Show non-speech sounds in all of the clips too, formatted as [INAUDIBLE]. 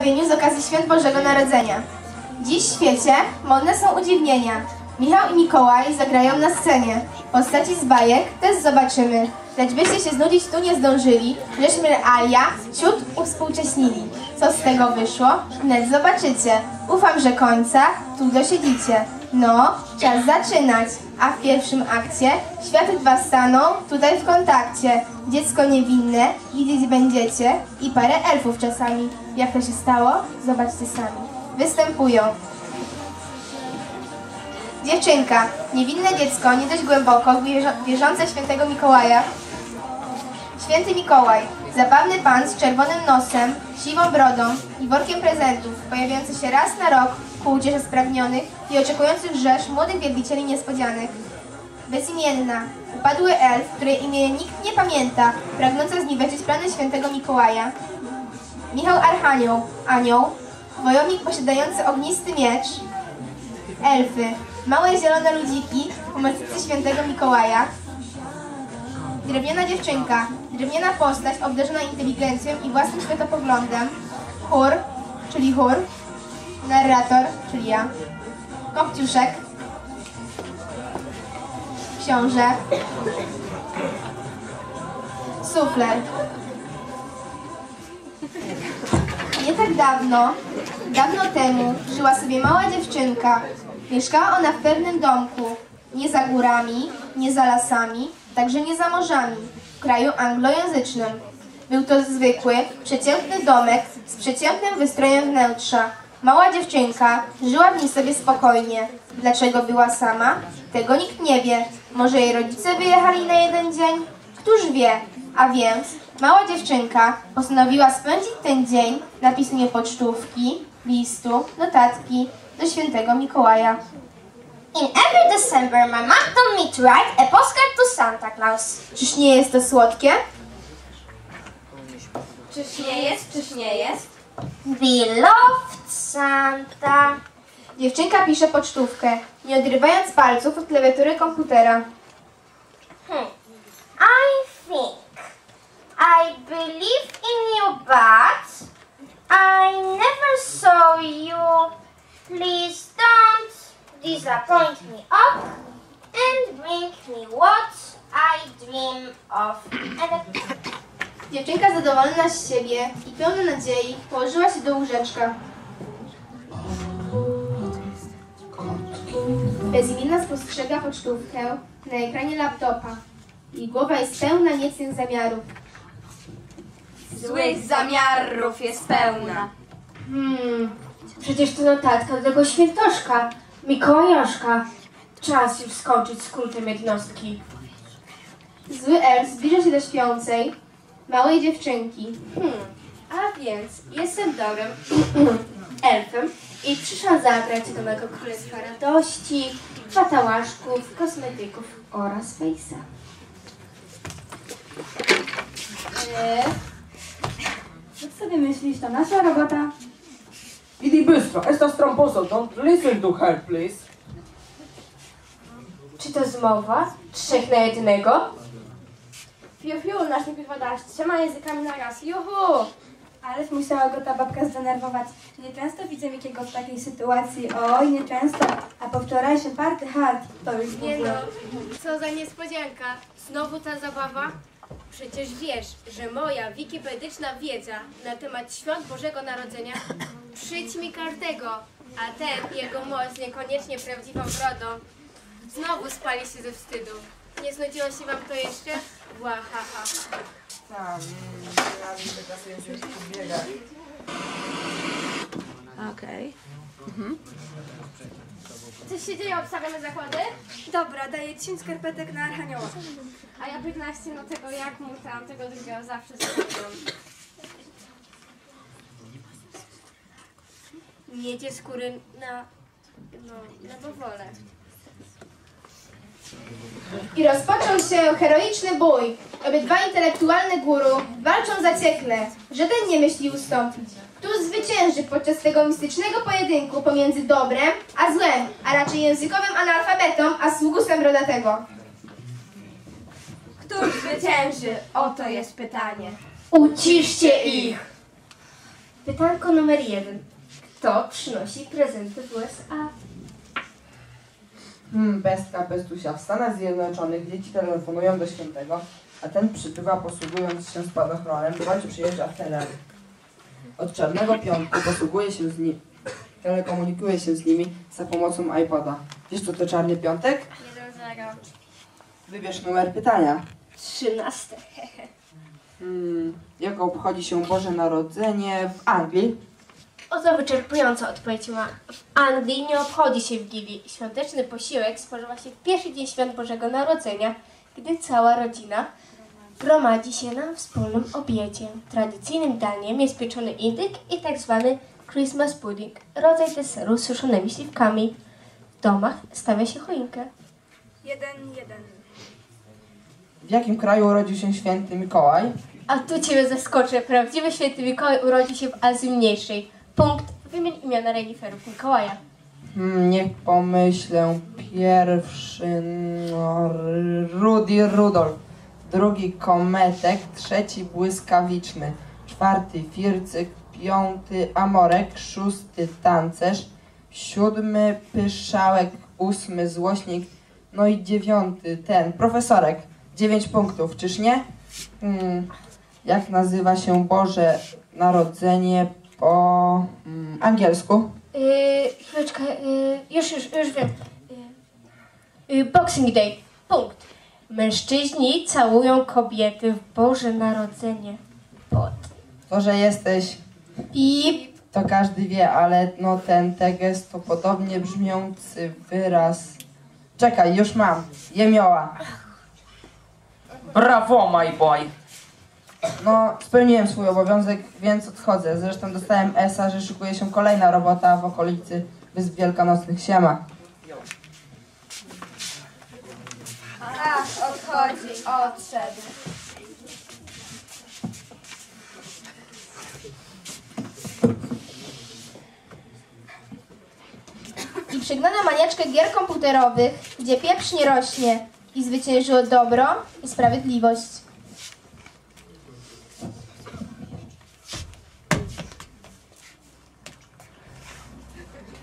przedstawieniu z okazji Świąt Bożego Narodzenia. Dziś w świecie modne są udziwnienia. Michał i Mikołaj zagrają na scenie. Postaci z bajek też zobaczymy. Lecz byście się znudzić tu nie zdążyli, żeśmy realia ciut uwspółcześnili. Co z tego wyszło? Wnet zobaczycie. Ufam, że końca tu dosiedzicie. No, czas zaczynać. A w pierwszym akcie światy dwa staną tutaj w kontakcie. Dziecko niewinne widzieć będziecie i parę elfów czasami. Jak to się stało? Zobaczcie sami. Występują Dziewczynka, niewinne dziecko, nie dość głęboko wierzą- wierzące świętego Mikołaja. Święty Mikołaj, zabawny pan z czerwonym nosem, siwą brodą i workiem prezentów, pojawiający się raz na rok ku uciesze spragnionych i oczekujących rzesz młodych wielbicieli niespodzianek. Bezimienna, upadły elf, której imię nikt nie pamięta, pragnąca zniweczyć plany świętego Mikołaja. Michał Archanioł, anioł, wojownik posiadający ognisty miecz, elfy, małe zielone ludziki, pomocnicy świętego Mikołaja, drewniana dziewczynka, drewniana postać obdarzona inteligencją i własnym światopoglądem, chór, czyli chór, narrator, czyli ja, kopciuszek, książę, sufler. Nie tak dawno, dawno temu żyła sobie mała dziewczynka. Mieszkała ona w pewnym domku, nie za górami, nie za lasami, także nie za morzami, w kraju anglojęzycznym. Był to zwykły, przeciętny domek z przeciętnym wystrojem wnętrza. Mała dziewczynka żyła w nim sobie spokojnie. Dlaczego była sama? Tego nikt nie wie. Może jej rodzice wyjechali na jeden dzień? Któż wie? A więc mała dziewczynka postanowiła spędzić ten dzień na pisaniu pocztówki, listu, notatki do świętego Mikołaja. In every December, my mom told me to write a postcard to Santa Claus. Czyż nie jest to słodkie? Czyż nie jest, czyż nie jest? Beloved Santa. Dziewczynka pisze pocztówkę, nie odrywając palców od klawiatury komputera. Hmm. I think I believe in you, but I never saw you. Please don't disappoint me up and bring me what I dream of. Dziewczynka zadowolona z siebie i pełna nadziei położyła się do łóżeczka. Bezimienna spostrzega pocztówkę na ekranie laptopa. Jej głowa jest pełna niecnych zamiarów. Złych zamiarów jest pełna. Hmm, przecież to notatka do tego świętoszka, Mikołajoszka. Czas już skończyć z kultem jednostki. Zły elf zbliża się do śpiącej, małej dziewczynki. Hmm, a więc jestem dobrym [CLEARS THROAT] elfem i przyszłam zabrać do mego królestwa radości, fatałaszków, kosmetyków oraz fejsa. Eee, Co sobie myślisz, to nasza robota? Idi bystro, estas tramposo, don't listen to her, please. czy to zmowa? Trzech na jednego? Fiu, fiu, nasz nie wypadasz trzema językami na raz, juhu! Ależ musiała go ta babka zdenerwować. Nieczęsto widzę Mikiego w takiej sytuacji. Oj, nieczęsto. A po wczorajszym party hard to już Nie no, co za niespodzianka. Znowu ta zabawa? Przecież wiesz, że moja wikipedyczna wiedza na temat świąt Bożego Narodzenia przyć mi każdego, a ten jego moc niekoniecznie prawdziwą brodą. Znowu spali się ze wstydu. Nie znudziło się wam to jeszcze? Łahaha. Tam, razem te biega. Coś się dzieje, obstawiamy zakłady? Dobra, daję 10 skarpetek na Archanioła. A ja 15 no tego jak mu tam, tego drugiego zawsze zachodzą. Miecie skóry na, no, na bawole. I rozpoczął się heroiczny bój. Obydwa intelektualne guru walczą zaciekle. Żaden nie myśli ustąpić. Zwycięży podczas tego mistycznego pojedynku pomiędzy dobrem a złem, a raczej językowym analfabetą a sługusem rodatego? Któż zwycięży? Oto jest pytanie. Uciszcie ich! Pytanko numer jeden. Kto przynosi prezenty w USA? Hmm, pestka, pestusia. W Stanach Zjednoczonych dzieci telefonują do świętego, a ten przybywa posługując się spadochronem, bądź przyjeżdża w teler. Od Czarnego Piątku posługuje się z nim, telekomunikuje się z nimi za pomocą iPoda. Wiesz co to Czarny Piątek? 1-0. Wybierz numer pytania. Trzynaste. Hmm, jak obchodzi się Boże Narodzenie w Anglii? Oto wyczerpująca odpowiedź ma. W Anglii nie obchodzi się Wigilii. Świąteczny posiłek spożywa się w pierwszy dzień świąt Bożego Narodzenia, gdy cała rodzina gromadzi się na wspólnym obiedzie. Tradycyjnym daniem jest pieczony indyk i tak zwany Christmas pudding, rodzaj deseru z suszonymi śliwkami. W domach stawia się choinkę. 1-1. W jakim kraju urodził się święty Mikołaj? A tu Ciebie zaskoczę. Prawdziwy święty Mikołaj urodził się w Azji Mniejszej. Punkt. Wymień imiona reniferów Mikołaja. Hmm, niech pomyślę. Pierwszy no, Rudy Rudolf, drugi Kometek, trzeci Błyskawiczny, czwarty Fircyk, piąty Amorek, szósty Tancerz, siódmy Pyszałek, ósmy Złośnik, no i dziewiąty ten Profesorek. Dziewięć punktów, czyż nie? Hmm, jak nazywa się Boże Narodzenie po mm, angielsku? Yy, chwileczkę, yy, już, już, już wiem. Yy, Boxing Day. Punkt. Mężczyźni całują kobiety w Boże Narodzenie. Pod. To, że jesteś, I to każdy wie, ale no ten tekst to podobnie brzmiący wyraz. Czekaj, już mam. Jemioła. Brawo, my boy! No, spełniłem swój obowiązek, więc odchodzę. Zresztą dostałem ESA, że szykuje się kolejna robota w okolicy Wysp Wielkanocnych. Siema. Ach, odchodzi, odszedł. I przygnano maniaczkę gier komputerowych, gdzie pieprz nie rośnie i zwyciężyło dobro i sprawiedliwość.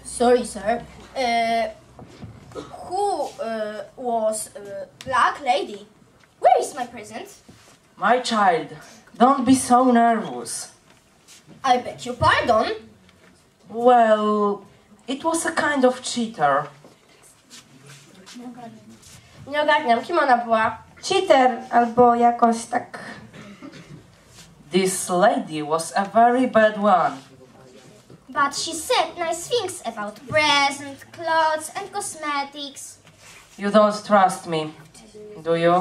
Sorry, sir. Who uh, was a Black Lady? Where is my present? My child, don't be so nervous. I beg your pardon. Well, it was a kind of cheater. Nie ogarniam, kim ona była? Cheater albo jakoś tak. This lady was a very bad one. But she said nice things about presents, clothes, and cosmetics. You don't trust me, do you?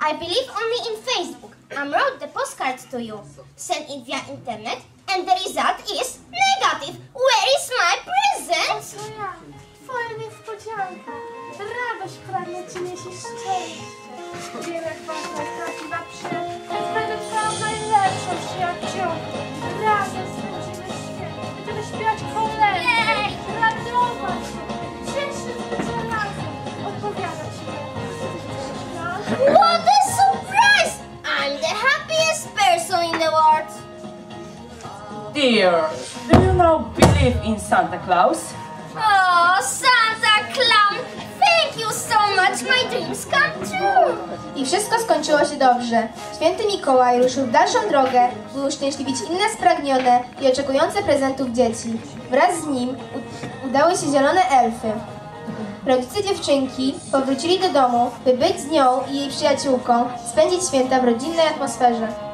I believe only in Facebook. I wrote the postcard to you. Send it via internet, and the result is negative. Where is my present? Twoja, twoja niespodzianka. Radość pragnie ci niesie szczęście. Wiem jak ważna jest prawdziwa przyjaciółka, więc będę twoją najlepszą przyjaciółką. Razem spędzimy świat. Będziemy śpiewać kolędy, What a surprise! I'm the happiest person in the world. Dear, do you now believe in Santa Claus? Oh, Santa Clown, thank you so much. My dreams come true. I wszystko skończyło się dobrze. Święty Mikołaj ruszył w dalszą drogę, by uszczęśliwić inne spragnione i oczekujące prezentów dzieci. Wraz z nim udały się zielone elfy. Rodzice dziewczynki powrócili do domu, by być z nią i jej przyjaciółką, spędzić święta w rodzinnej atmosferze.